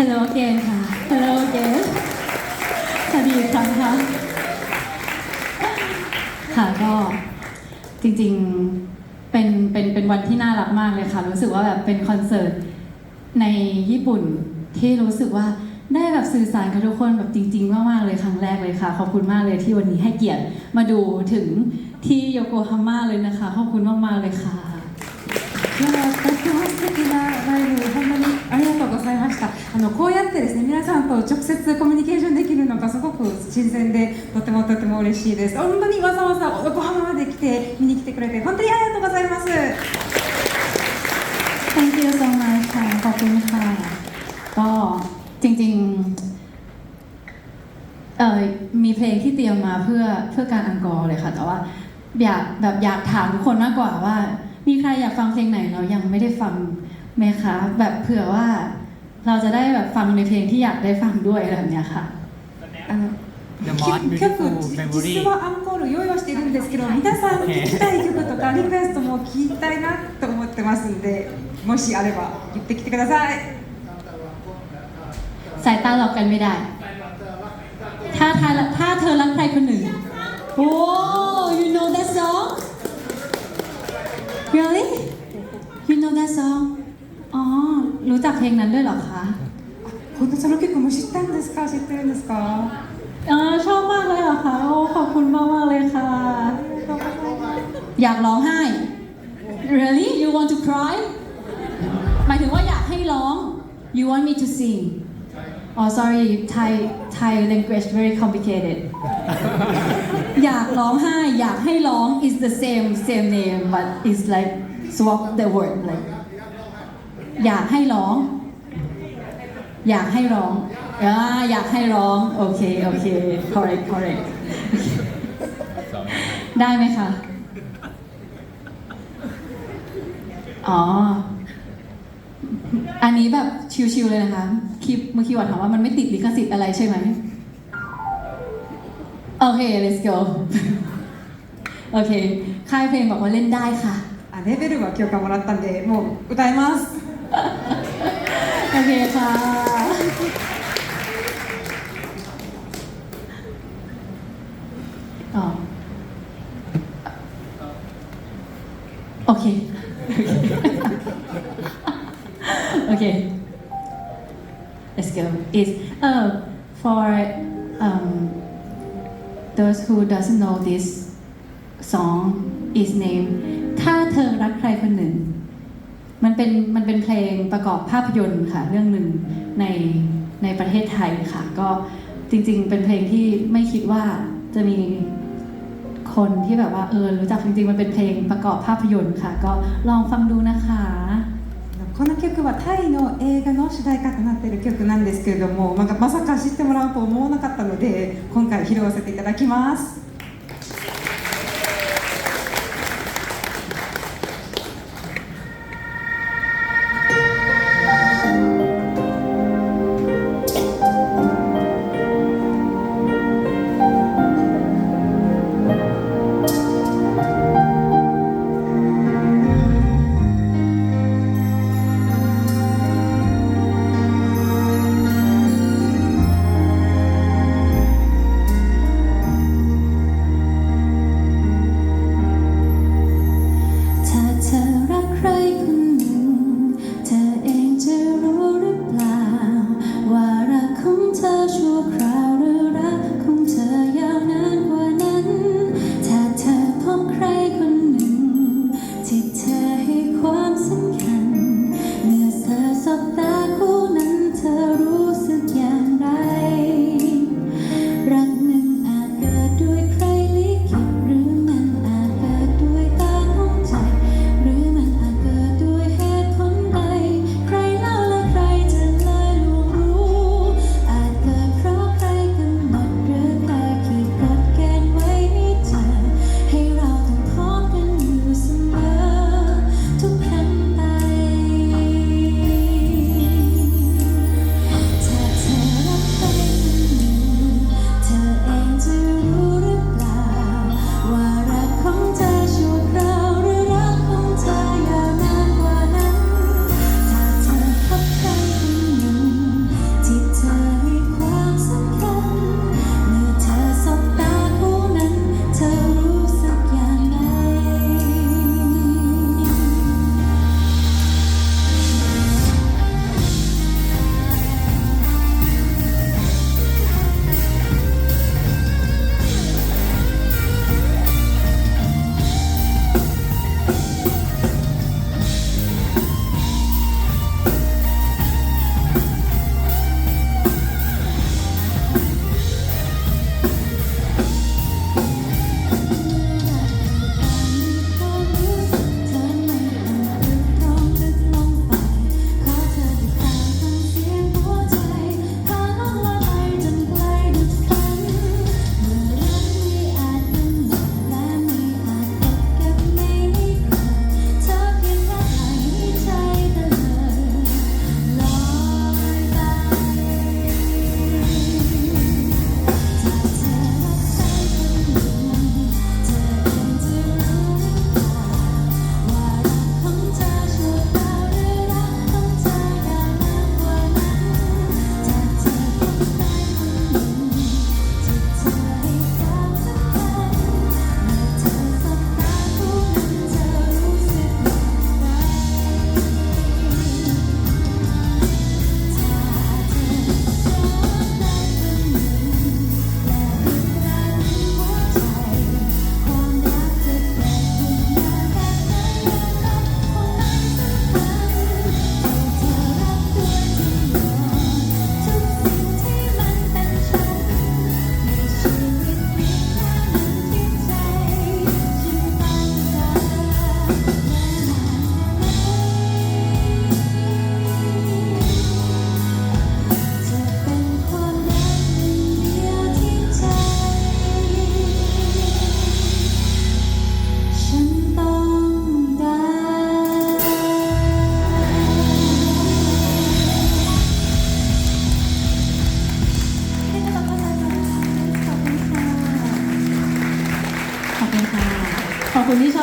Hello again ค่ะ Hello again สวัสดีอีกครั้งค่ะ ค่ะก็จริงๆ เป็นเป็นเป็นวันที่น่ารักมากเลยค่ะ รู้สึกว่าแบบเป็นคอนเสิร์ตในญี่ปุ่นที่รู้สึกว่าได้แบบสื่อสารกับทุกคนแบบจริง ๆ มากๆเลยครั้งแรกเลยค่ะ ขอบคุณมากเลยที่วันนี้ให้เกียรติมาดูถึงที่โยโกฮาม่าเลยนะคะ ขอบคุณมากๆเลยค่ะ いやとっても素敵なライブ本 をてですね皆さんと直接コミュニケーションできるのがすごく新鮮でとてもとても嬉しいです本当にわざわざ横浜まで来て見に来てくれて本当にありがとうございます Thank you so much ค่ะ ขอบคุณค่ะ ก็จริงๆ เอ่อมีเพลงที่เตรียมมาเพื่อเพื่อการอังกอร์เลยค่ะ แต่ว่าอยากแบบอยากถามทุกคนมากกว่าว่า มีใครอยากฟังเพลงไหนเรายังไม่ได้ฟังไหมคะ แบบเผื่อว่า เราจะได้แบบฟังในเพลงที่อยากได้ฟังด้วยอะไรแบบเนี้ยค่ะ あの The 曲 Most Beautiful 実 Memory はアンコール用意はしているんですけど皆さんの聞きたい曲とかリクエストも聞きたいなと思ってますんでもしあれば言ってきてください สายตาหลอกกันไม่ได้ ถ้าถ้าถ้าเธอรักใครคนหนึ่ง โอ้ you know that song really you know that song อ๋อ รู้จักเพลงนั้นด้วยหรอคะคุณจะรู้กี่คุณชิตันเดสกาชิตเต้นเดสคาออชอบมากเลยอะค่ะโอ้ขอบคุณมากมากเลยค่ะ อยากร้องไห้ really you want to cry หมายถึงว่าอยากให้ร้อง you want me to sing oh sorry Thai Thai language very complicated อยากร้องไห้ อยากให้ร้อง is the same same name but it's like swap the word like อยากให้ร้อง อยากให้ร้องอ่าอยากให้ร้อง โอเค โอเค correct correct ได้ไหมคะ อ๋อ อันนี้แบบชิวๆเลยนะคะ คลิปเมื่อกี้ว่าถามว่ามันไม่ติดลิขสิทธิ์อะไรใช่ไหม โอเค let's go โอเค ค่ายเพลงบอกว่าเล่นได้ค่ะ あレベルは許可もらったんでもう歌います โอเคค่ะ ต่อ โอเค โอเค let's go is uh for um those who doesn't know this song is name ถ้าเธอรักใครคนหนึ่ง มันเป็นมันเป็นเพลงประกอบภาพยนตร์ค่ะ เรื่องหนึ่งในในประเทศไทยค่ะ ก็จริงๆ เป็นเพลงที่ไม่คิดว่าจะมีคนที่แบบว่าเออรู้จักจริงๆ มันเป็นเพลงประกอบภาพยนตร์ค่ะ ก็ลองฟังดูนะคะ この曲はタイの映画の主題歌となっている曲なんですけれどもままさか知ってもらうと思わなかったので今回披露させていただきます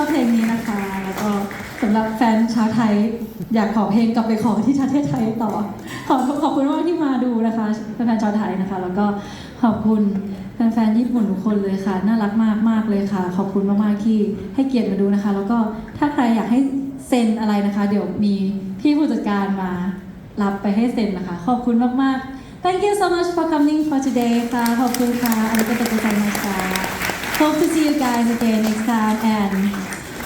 อบเพลงนี้นะคะ แล้วก็สำหรับแฟนชาวไทย อยากขอเพลงกลับไปขอที่ประเทศไทยต่อ ขอขอบคุณมากที่มาดูนะคะแฟนชาวไทยนะคะ แล้วก็ขอบคุณแฟนๆญี่ปุ่นทุกคนเลยค่ะ น่ารักมากมากเลยค่ะ ขอบคุณมากๆที่ให้เกียรติมาดูนะคะ แล้วก็ถ้าใครอยากให้เซ็นอะไรนะคะ เดี๋ยวมีพี่ผู้จัดการมารับไปให้เซ็นนะคะ ขอบคุณมากๆ Thank you so much for coming for today ค่ะ ขอบคุณค่ะอาริกาโตโกไซมาส Hope to see you guys again next time and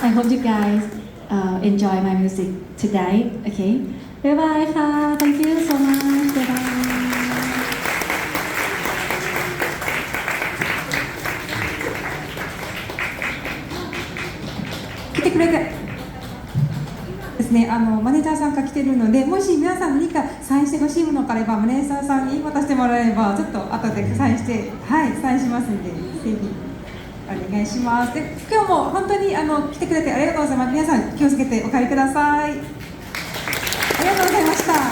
I hope you guys uh, enjoy my music today okay bye bye ค่ะ thank you so much bye bye 来てくれてですねあのマネージャーさんが来てるのでもし皆さん何かサインしてほしいものがあればマネージャーさんに渡してもらえればちょっと後でサインしてはいサインしますんでぜひお願いします。で今日も本当にあの来てくれてありがとうございます。皆さん気をつけてお帰りください。ありがとうございました。